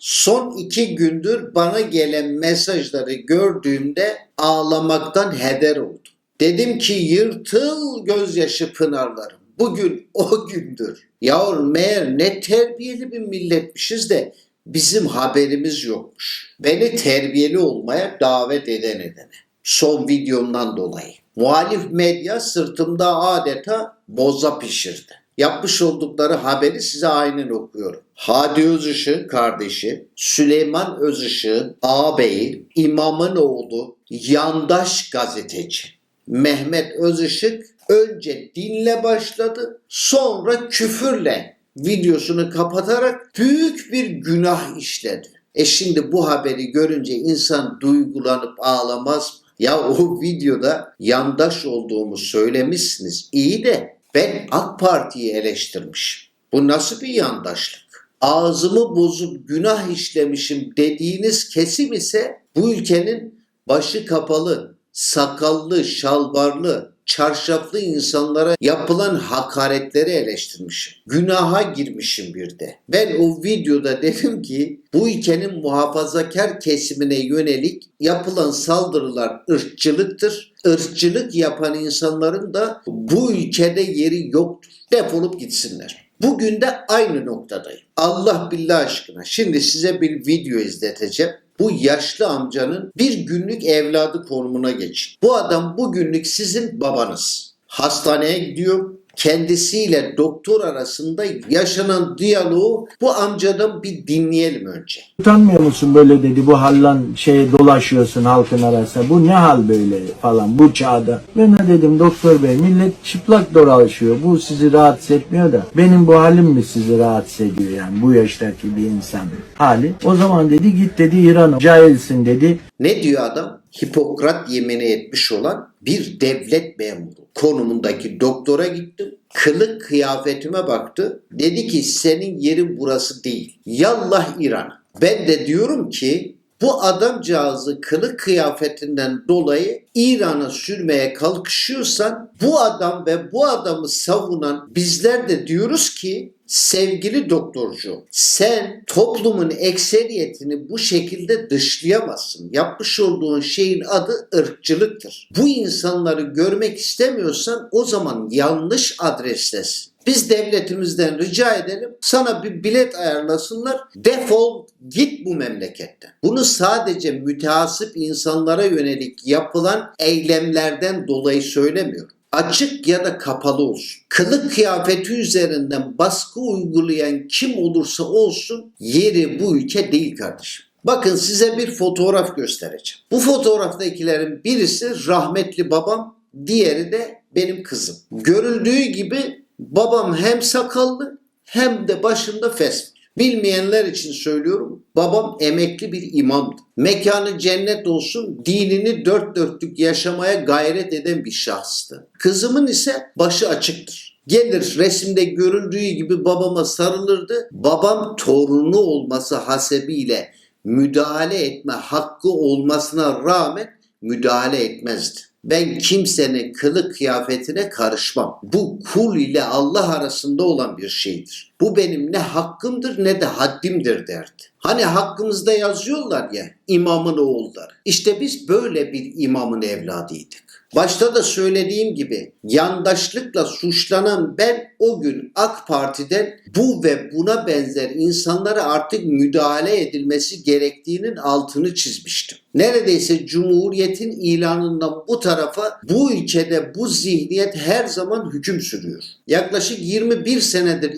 Son iki gündür bana gelen mesajları gördüğümde ağlamaktan heder oldum. Dedim ki yırtıl gözyaşı pınarlarım. Bugün o gündür. Yavrum meğer ne terbiyeli bir milletmişiz de bizim haberimiz yokmuş. Beni terbiyeli olmaya davet eden edene. Son videomdan dolayı. Muhalif medya sırtımda adeta boza pişirdi. Yapmış oldukları haberi size aynen okuyorum. Hadi Özışık'ın kardeşi, Süleyman Özışık'ın ağabeyi, imamın oğlu, yandaş gazeteci. Mehmet Özışık önce dinle başladı, sonra küfürle videosunu kapatarak büyük bir günah işledi. E şimdi bu haberi görünce insan duygulanıp ağlamaz mı? Ya o videoda yandaş olduğumu söylemişsiniz. İyi de ben AK Parti'yi eleştirmişim. Bu nasıl bir yandaşlık? Ağzımı bozup günah işlemişim dediğiniz kesim ise bu ülkenin başı kapalı, sakallı, şalvarlı, çarşaflı insanlara yapılan hakaretleri eleştirmişim. Günaha girmişim bir de. Ben o videoda dedim ki bu ülkenin muhafazakar kesimine yönelik yapılan saldırılar ırkçılıktır. Irkçılık yapan insanların da bu ülkede yeri yoktur. Defolup gitsinler. Bugün de aynı noktadayım. Allah billah aşkına. Şimdi size bir video izleteceğim. Bu yaşlı amcanın bir günlük evladı konumuna geçin. Bu adam bugünlük sizin babanız. Hastaneye gidiyor. Kendisiyle doktor arasında yaşanan diyaloğu bu amcadan bir dinleyelim önce. Utanmıyor musun böyle dedi bu hallan şeye dolaşıyorsun halkın arasında. Bu ne hal böyle falan bu çağda. Ben de dedim doktor bey millet çıplak dolaşıyor. Bu sizi rahatsız etmiyor da benim bu halim mi sizi rahatsız ediyor yani bu yaştaki bir insan hali. O zaman dedi git dedi İran'a cahilsin dedi. Ne diyor adam? Hipokrat yemini etmiş olan bir devlet memuru konumundaki doktora gittim. Kılık kıyafetime baktı. Dedi ki senin yerin burası değil. Yallah İran. Ben de diyorum ki bu adamcağızı kılık kıyafetinden dolayı İran'a sürmeye kalkışıyorsan bu adam ve bu adamı savunan bizler de diyoruz ki sevgili doktorcu sen toplumun ekseriyetini bu şekilde dışlayamazsın. Yapmış olduğun şeyin adı ırkçılıktır. Bu insanları görmek istemiyorsan o zaman yanlış adrestesin. Biz devletimizden rica edelim sana bir bilet ayarlasınlar. Defol git bu memleketten. Bunu sadece müteasip insanlara yönelik yapılan eylemlerden dolayı söylemiyorum. Açık ya da kapalı olsun. Kılık kıyafeti üzerinden baskı uygulayan kim olursa olsun yeri bu ülke değil kardeşim. Bakın size bir fotoğraf göstereceğim. Bu fotoğraftakilerin birisi rahmetli babam, diğeri de benim kızım. Görüldüğü gibi babam hem sakallı hem de başında fes. Bilmeyenler için söylüyorum. Babam emekli bir imamdı. Mekanı cennet olsun, dinini dört dörtlük yaşamaya gayret eden bir şahstı. Kızımın ise başı açıktır. Gelir resimde görüldüğü gibi babama sarılırdı. Babam torunu olması hasebiyle müdahale etme hakkı olmasına rağmen müdahale etmezdi. Ben kimsenin kılık kıyafetine karışmam. Bu kul ile Allah arasında olan bir şeydir. Bu benim ne hakkımdır ne de haddimdir derdi. Hani hakkımızda yazıyorlar ya imamın oğulları. İşte biz böyle bir imamın evladıydık. Başta da söylediğim gibi yandaşlıkla suçlanan ben o gün AK Parti'den bu ve buna benzer insanlara artık müdahale edilmesi gerektiğinin altını çizmiştim. Neredeyse Cumhuriyet'in ilanından bu tarafa bu ülkede bu zihniyet her zaman hüküm sürüyor. Yaklaşık 21 senedir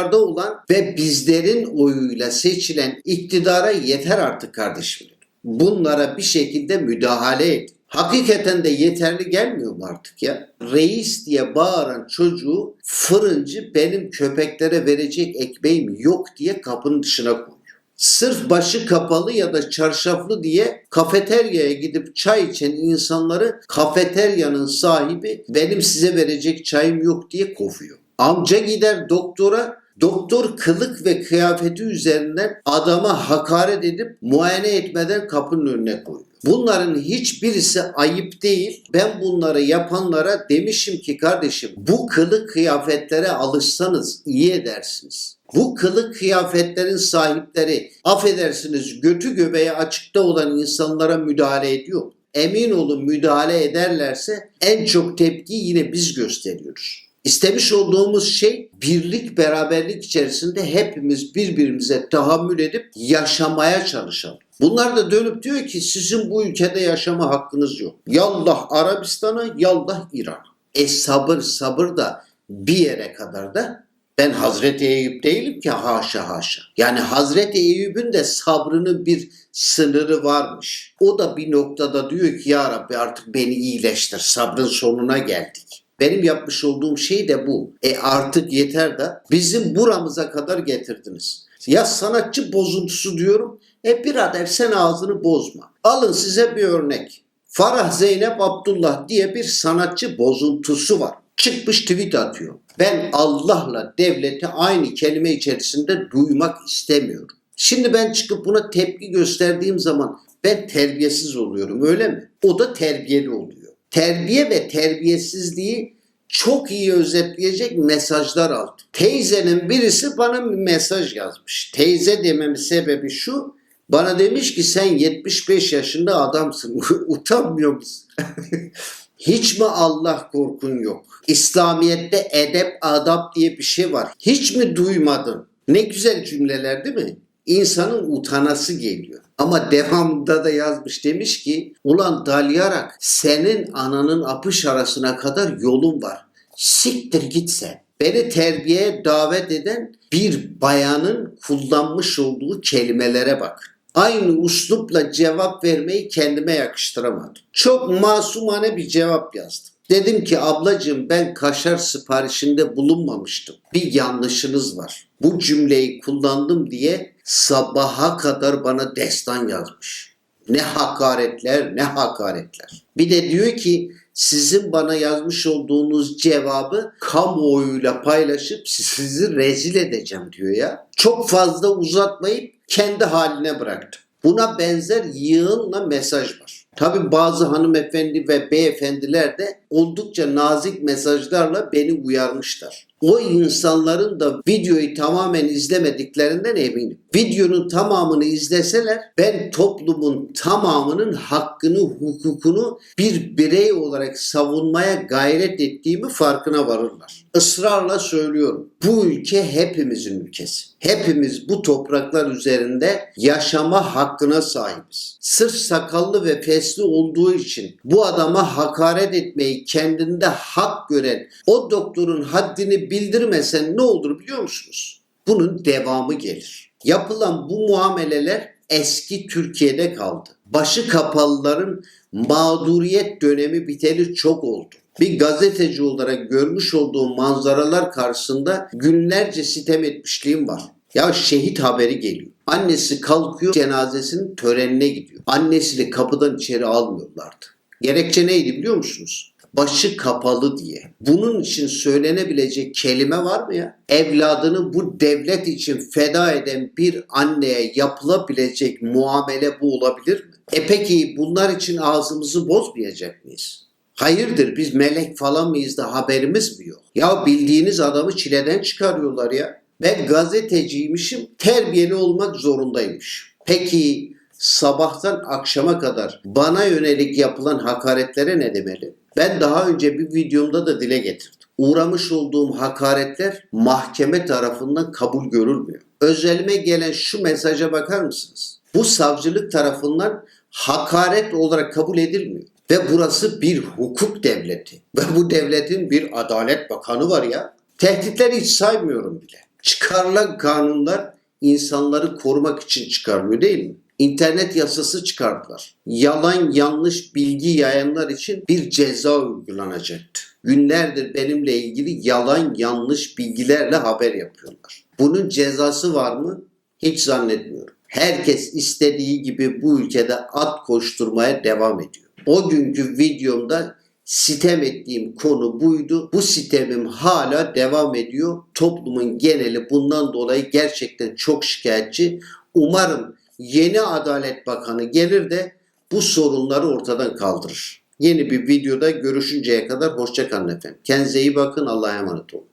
iktidarda olan ve bizlerin oyuyla seçilen iktidara yeter artık kardeşim. Bunlara bir şekilde müdahale edin. Hakikaten de yeterli gelmiyor mu artık ya? Reis diye bağıran çocuğu fırıncı benim köpeklere verecek ekmeğim yok diye kapının dışına koyuyor. Sırf başı kapalı ya da çarşaflı diye kafeteryaya gidip çay içen insanları kafeteryanın sahibi benim size verecek çayım yok diye kovuyor. Amca gider doktora Doktor kılık ve kıyafeti üzerinden adama hakaret edip muayene etmeden kapının önüne koyuyor. Bunların hiçbirisi ayıp değil. Ben bunları yapanlara demişim ki kardeşim bu kılık kıyafetlere alışsanız iyi edersiniz. Bu kılık kıyafetlerin sahipleri affedersiniz götü göbeği açıkta olan insanlara müdahale ediyor. Emin olun müdahale ederlerse en çok tepki yine biz gösteriyoruz. İstemiş olduğumuz şey birlik beraberlik içerisinde hepimiz birbirimize tahammül edip yaşamaya çalışalım. Bunlar da dönüp diyor ki sizin bu ülkede yaşama hakkınız yok. Yallah Arabistan'a, yallah İran'a. E sabır sabır da bir yere kadar da ben Hazreti Eyüp değilim ki haşa haşa. Yani Hazreti Eyüp'ün de sabrının bir sınırı varmış. O da bir noktada diyor ki ya Rabbi artık beni iyileştir. Sabrın sonuna geldik. Benim yapmış olduğum şey de bu. E artık yeter de bizim buramıza kadar getirdiniz. Ya sanatçı bozuntusu diyorum. E birader sen ağzını bozma. Alın size bir örnek. Farah Zeynep Abdullah diye bir sanatçı bozuntusu var. Çıkmış tweet atıyor. Ben Allah'la devleti aynı kelime içerisinde duymak istemiyorum. Şimdi ben çıkıp buna tepki gösterdiğim zaman ben terbiyesiz oluyorum öyle mi? O da terbiyeli oluyor. Terbiye ve terbiyesizliği çok iyi özetleyecek mesajlar aldım. Teyzenin birisi bana bir mesaj yazmış. Teyze dememin sebebi şu. Bana demiş ki sen 75 yaşında adamsın. Utanmıyor musun? Hiç mi Allah korkun yok? İslamiyet'te edep, adap diye bir şey var. Hiç mi duymadın? Ne güzel cümleler değil mi? İnsanın utanası geliyor. Ama devamında da yazmış demiş ki ulan dalyarak senin ananın apış arasına kadar yolun var. Siktir git sen. Beni terbiyeye davet eden bir bayanın kullanmış olduğu kelimelere bak. Aynı uslupla cevap vermeyi kendime yakıştıramadım. Çok masumane bir cevap yazdım. Dedim ki ablacığım ben kaşar siparişinde bulunmamıştım. Bir yanlışınız var. Bu cümleyi kullandım diye sabaha kadar bana destan yazmış. Ne hakaretler ne hakaretler. Bir de diyor ki sizin bana yazmış olduğunuz cevabı kamuoyuyla paylaşıp sizi rezil edeceğim diyor ya. Çok fazla uzatmayıp kendi haline bıraktım. Buna benzer yığınla mesaj var. Tabi bazı hanımefendi ve beyefendiler de oldukça nazik mesajlarla beni uyarmışlar. O insanların da videoyu tamamen izlemediklerinden eminim. Videonun tamamını izleseler ben toplumun tamamının hakkını, hukukunu bir birey olarak savunmaya gayret ettiğimi farkına varırlar. Israrla söylüyorum. Bu ülke hepimizin ülkesi. Hepimiz bu topraklar üzerinde yaşama hakkına sahibiz. Sırf sakallı ve fesli olduğu için bu adama hakaret etmeyi kendinde hak gören o doktorun haddini bildirmesen ne olur biliyor musunuz? Bunun devamı gelir. Yapılan bu muameleler eski Türkiye'de kaldı. Başı kapalıların mağduriyet dönemi biteli çok oldu. Bir gazeteci olarak görmüş olduğum manzaralar karşısında günlerce sitem etmişliğim var. Ya şehit haberi geliyor. Annesi kalkıyor cenazesinin törenine gidiyor. Annesini kapıdan içeri almıyorlardı. Gerekçe neydi biliyor musunuz? Başı kapalı diye. Bunun için söylenebilecek kelime var mı ya? Evladını bu devlet için feda eden bir anneye yapılabilecek muamele bu olabilir mi? E peki bunlar için ağzımızı bozmayacak mıyız? Hayırdır biz melek falan mıyız da haberimiz mi yok? Ya bildiğiniz adamı çileden çıkarıyorlar ya. Ben gazeteciymişim, terbiyeli olmak zorundaymış. Peki sabahtan akşama kadar bana yönelik yapılan hakaretlere ne demeli? Ben daha önce bir videomda da dile getirdim. Uğramış olduğum hakaretler mahkeme tarafından kabul görülmüyor. Özelime gelen şu mesaja bakar mısınız? Bu savcılık tarafından hakaret olarak kabul edilmiyor. Ve burası bir hukuk devleti. Ve bu devletin bir adalet bakanı var ya. Tehditleri hiç saymıyorum bile. Çıkarılan kanunlar insanları korumak için çıkarılıyor değil mi? İnternet yasası çıkardılar. Yalan yanlış bilgi yayanlar için bir ceza uygulanacaktı. Günlerdir benimle ilgili yalan yanlış bilgilerle haber yapıyorlar. Bunun cezası var mı? Hiç zannetmiyorum. Herkes istediği gibi bu ülkede at koşturmaya devam ediyor. O günkü videomda sitem ettiğim konu buydu. Bu sitemim hala devam ediyor. Toplumun geneli bundan dolayı gerçekten çok şikayetçi. Umarım yeni Adalet Bakanı gelir de bu sorunları ortadan kaldırır. Yeni bir videoda görüşünceye kadar hoşçakalın efendim. Kendinize iyi bakın. Allah'a emanet olun.